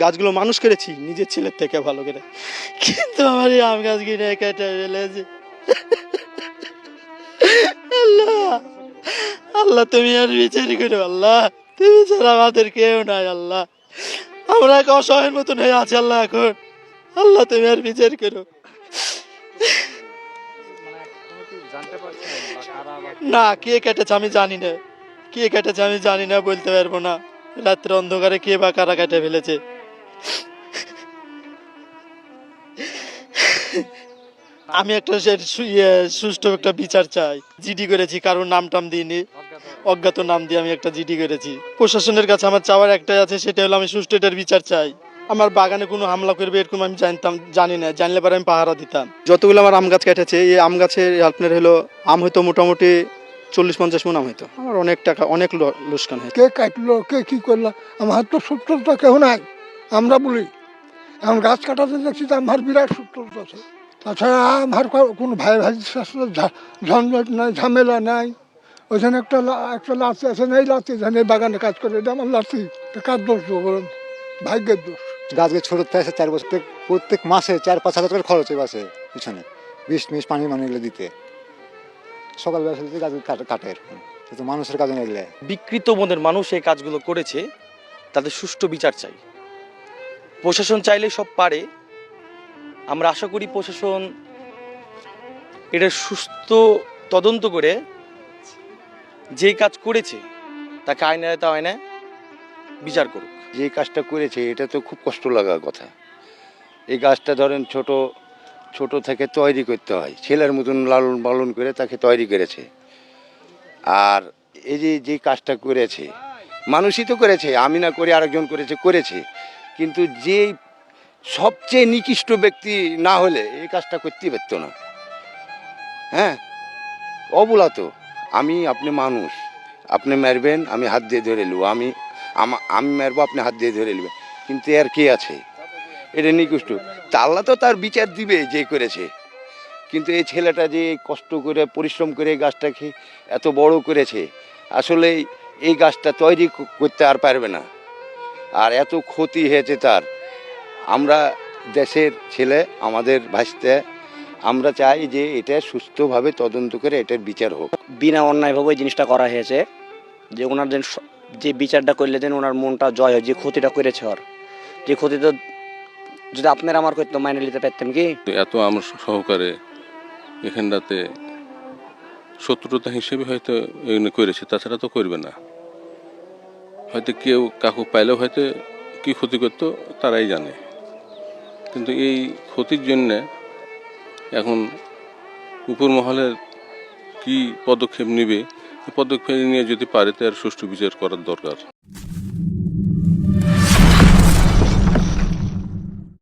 গাছগুলো মানুষ করেছি, নিজের ছেলের থেকে ভালো করে। কিন্তু আমার এই আম গাছ কিনে কেটে ফেলেছে আল্লাহ আল্লাহ, তুমি আর বিচার করো, আল্লাহ। তুমি ছাড়া আমাদের কেউ নাই, আল্লাহ। আমরা এক অসহায়ের মতন হয়ে আছি, আল্লাহ, এখন। আল্লাহ, তুমি আর বিচার করো। না, কে কেটেছে আমি জানি না। কে কেটেছে আমি জানি না, বলতে পারব না। রাত্রে অন্ধকারে কে বা কারা কেটে ফেলেছে? আমি একটা ইয়ে, সুষ্ঠু একটা বিচার চাই। জিডি করেছি কারোর নাম টাম দিইনি। অজ্ঞাত নাম দিয়ে আমি একটা জিডি করেছি। প্রশাসনের কাছে আমার চাওয়ার একটাই আছে সেটা হলো আমি সুষ্ঠু এটার বিচার চাই। আমার বাগানে কোনো হামলা করবে এরকম আমি জানতাম জানি না। জানলে পরে আমি পাহারা দিতাম। যতগুলো আমার আম গাছ কেটেছে এই আম গাছের আপনার হলো আম হয়তো মোটামুটি চল্লিশ পঞ্চাশ মন আম হয়তো আমার অনেক টাকা অনেক লোকসান হয়েছে। কে কাটলো কে কি করল? আমার তো সূত্র কেউ নাই। আমরা বলি এখন গাছ কাটাতে দেখছি তো আমার বিরাট সূত্র আছে। তাছাড়া আমার কোনো ভাই ভাই ঝঞ্ঝট নাই ঝামেলা নাই। ওইখানে একটা লা- একটা লাতি আছে না এই লাতি এখানে বাগানে কাজ করে। এটা আমার লাতি এটা কার দোষ বলুন? ভাগ্যের দোষ। গাছকে ছোট থেকে চার বছর প্রত্যেক- প্রত্যেক মাসে চার পাঁচ হাজার করে খরচ হয়ে আছে পিছনে। বিষ মিষ পানি মানে এগুলো দিতে। সকালবেলা ফেলতে গাছ কাটে কাটে এরকম কিন্তু মানুষের কাজে না এগুলো বিকৃত মনের মানুষ এই কাজগুলো করেছে তাদের সুষ্ঠু বিচার চাই। প্রশাসন চাইলে সব পারে। আমরা আশা করি প্রশাসন এটা সুস্থ তদন্ত করে যে কাজ করেছে, তাকে আইনে তা আইনে বিচার করুক। যে কাজটা করেছে, এটা তো খুব কষ্ট লাগার কথা। এই গাছটা ধরেন ছোট ছোট থেকে তৈরি করতে হয়। ছেলের মতন লালন পালন করে তাকে তৈরি করেছে। আর এই যে যে কাজটা করেছে, মানুষই তো করেছে। আমি না করে আরেকজন করেছে করেছে। কিন্তু যে সবচেয়ে নিকৃষ্ট ব্যক্তি না হলে এই কাজটা করতে পারতো না। হ্যাঁ? অবলা তো। আমি আপনি মানুষ। আপনি মারবেন, আমি হাত দিয়ে ধরে নেব। আমি আমি মারবো, আপনি হাত দিয়ে ধরে নেবেন। কিন্তু এর কে আছে? এটা নিকুষ্ট। তা আল্লাহ তো তার বিচার দিবে যে করেছে। কিন্তু এই ছেলেটা যে কষ্ট করে, পরিশ্রম করে গাছটাকে এত বড় করেছে, আসলে এই গাছটা তৈরি করতে আর পারবে না। আর এত ক্ষতি হয়েছে তার। আমরা দেশের ছেলে আমাদের ভাসতে আমরা চাই যে এটা সুস্থভাবে তদন্ত করে এটার বিচার হোক। বিনা অন্যায়ভাবে ওই জিনিসটা করা হয়েছে যে ওনার যেন যে বিচারটা করলে যেন ওনার মনটা জয় হয় যে ক্ষতিটা করেছে ওর। যে ক্ষতিটা যদি আপনারা আমার করতো মাইনে নিতে পারতেন কি? এত আমার সহকারে এখানটাতে শত্রুতা হিসেবে হয়তো এগুলো করেছে তাছাড়া তো করবে না। হয়তো কেউ কাকু পাইলেও হয়তো কি ক্ষতি করতো, তারাই জানে। কিন্তু এই ক্ষতির জন্যে এখন উপর মহলের কি পদক্ষেপ নেবে পদক্ষেপ নিয়ে যদি পারে, তার সুষ্ঠু বিচার করার দরকার।